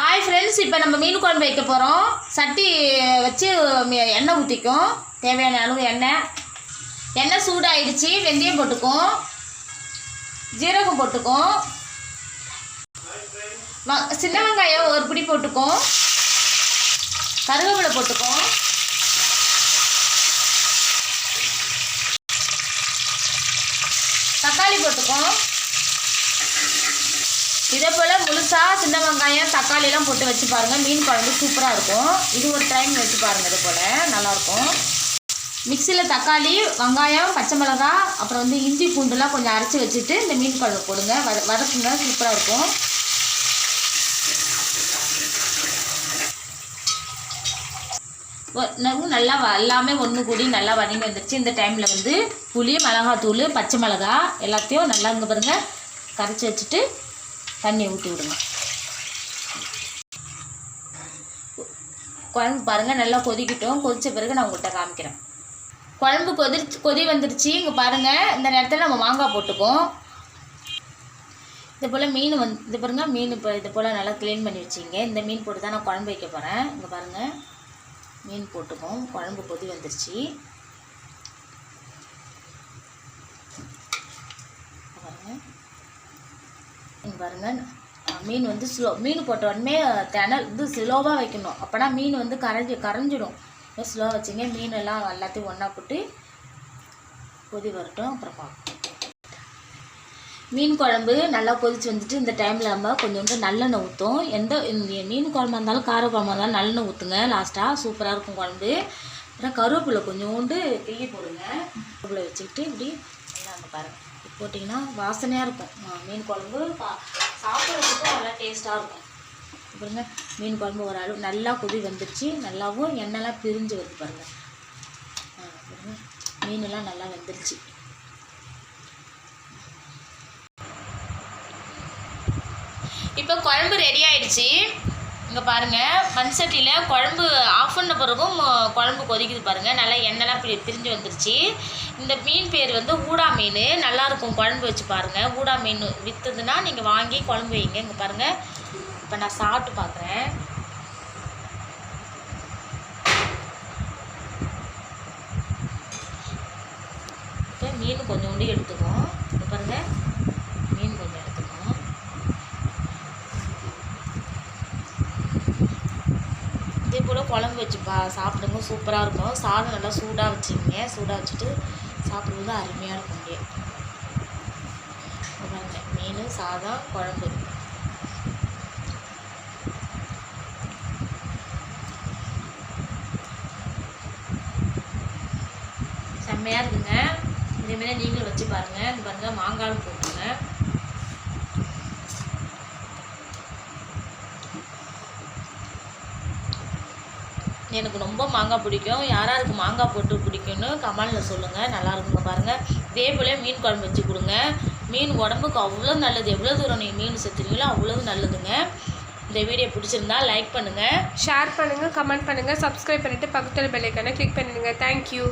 Hi friends இப்போ நம்ம மீன் குழம்பு வைக்க போகிறோம் சட்டி வச்சு எண்ணெய் ஊற்றிக்கும் தேவையான அளவு எண்ணெய். எண்ணெய் சூடாயிடுச்சு. வெந்தயம் போட்டுக்கும். ஜீரகம் போட்டுக்கும். சின்ன வெங்காயம் ஒரு பிடி போட்டுக்கும். கருவேப்பிலை போட்டுக்கும். தக்காளி போட்டுக்கும். இதே போல் முழுசாக சின்ன வெங்காயம் தக்காளியெல்லாம் போட்டு வச்சு பாருங்கள் மீன் குழம்பு சூப்பராக இருக்கும். இது ஒரு டைம் வச்சு பாருங்கள் இது போல் நல்லாயிருக்கும் மிக்சியில் தக்காளி வெங்காயம் பச்சை மிளகா அப்புறம் வந்து இஞ்சி பூண்டுலாம் கொஞ்சம் அரைச்சி வச்சுட்டு இந்த மீன் குழம்பு போடுங்க. வத வதக்குங்க. சூப்பராக இருக்கும். நல்லா வ- எல்லாமே ஒன்று கூடி நல்லா வதங்கி வந்துருச்சு. இந்த டைமில் வந்து புளி மிளகாத்தூள் பச்சை மிளகா எல்லாத்தையும் நல்லா இங்கே பாருங்கள் கரைச்சி வச்சுட்டு தண்ணி ஊற்றி விடுங்க. குழம்பு பாருங்கள் நல்லா கொதிக்கட்டும். கொதித்த பிறகு நான் உங்கள்கிட்ட காமிக்கிறேன். குழம்பு கொதிச்சு கொதி வந்துருச்சு. இங்கே பாருங்கள் இந்த நேரத்தில் நம்ம மாங்காய் போட்டுப்போம் இது போல் மீன் வந்து இது பாருங்கள் மீன் இப்போ இது போல் நல்லா க்ளீன் பண்ணி வச்சிங்க இந்த மீன் போட்டு தான் நான் குழம்பு வைக்க போகிறேன் இங்கே பாருங்கள் மீன் போட்டுப்போம் குழம்பு கொதி வந்துருச்சு இங்க பாருங்க மீன் வந்து ஸ்லோ மீன் போட்ட உடனே திணல் இது ஸ்லோவாக வைக்கணும். அப்போனா மீன் வந்து கரைஞ்சி கரைஞ்சிடும். ஸ்லோவாக வச்சிங்க மீன் எல்லாம் எல்லாத்தையும் ஒன்றா போட்டு கொதி வரட்டும் அப்புறம் பார்க்கணும் மீன் குழம்பு நல்லா கொதிச்சு வந்துட்டு இந்த டைமில் நம்ம கொஞ்சோண்டு நல்லெண்ணெய் ஊற்றும் எந்த மீன் குழம்பா இருந்தாலும் கார குழம்பா இருந்தாலும் நல்லெண்ணெய் ஊற்றுங்க லாஸ்ட்டாக சூப்பராக இருக்கும் குழம்பு. அப்புறம் கருவேப்பிலை கொஞ்சோண்டு கிள்ளி போடுங்க. கருவேப்பிலை வச்சுக்கிட்டு இப்படி நல்லா பாருங்கள் போட்டிங்கன்னா வாசனையாக இருக்கும். மீன் குழம்பு பா சாப்பிட்றதுக்கும் நல்லா டேஸ்ட்டாக இருக்கும். பாருங்க மீன் குழம்பு ஒரு அளவு நல்லா கொதி வந்துருச்சு. நல்லாவும் எண்ணெய்லாம் பிரிஞ்சு வருது பாருங்க. ஆ, பாருங்க மீனெல்லாம் நல்லா வெந்துருச்சு. இப்போ குழம்பு ரெடி ஆயிடுச்சு. இங்கே பாருங்கள் மண் சட்டியில் குழம்பு ஆஃப் பண்ண பிறகும் குழம்பு கொதிக்குது பாருங்கள் நல்லா எண்ணெய்லாம் பிரி பிரிஞ்சு வந்துருச்சு. இந்த மீன் பேர் வந்து ஊடா மீன். நல்லாயிருக்கும் குழம்பு வச்சு பாருங்கள் ஊடா மீன் விற்றுதுன்னா நீங்கள் வாங்கி குழம்பு வைங்க. இங்கே பாருங்கள் இப்போ நான் சாப்பிட்டு பார்க்குறேன் இப்போ மீன் கொஞ்சோண்டு எடுத்துக்குவோம். இங்க பாருங்கள் மீன் கொஞ்சம் எடுத்துக்குவோம் இதே போல் குழம்பு வச்சு பா சாப்பிடுங்க. சூப்பராக இருக்கும். சாதம் நல்லா சூடாக வச்சுக்கோங்க சூடாக வச்சுட்டு சாப்பிடும்போது அருமையாக இருக்கும் இங்கே மீன் சாதம் குழம்பு. செம்மையாக இருக்குங்க. இதேமாரி நீங்களும் வச்சு பாருங்கள் இது பாருங்கள் மாங்காய் போட்டு. எனக்கு ரொம்ப மாங்காய் பிடிக்கும். யாராருக்கு மாங்காய் போட்டு பிடிக்கும்னு கமெண்டில் சொல்லுங்கள் நல்லா இருக்குங்க பாருங்கள் இதே போல மீன் குழம்பு வச்சு கொடுங்க. மீன் உடம்புக்கு அவ்வளோ நல்லது. எவ்வளோ தூரம் நீங்கள் மீன் செத்துறீங்களோ அவ்வளோ நல்லதுங்க. இந்த வீடியோ பிடிச்சிருந்தா லைக் பண்ணுங்கள் ஷேர் பண்ணுங்கள் கமெண்ட் பண்ணுங்கள் சப்ஸ்கிரைப் பண்ணிவிட்டு பக்கத்தில் பெல்லைக்கான கிளிக் பண்ணிடுங்க. தேங்க்யூ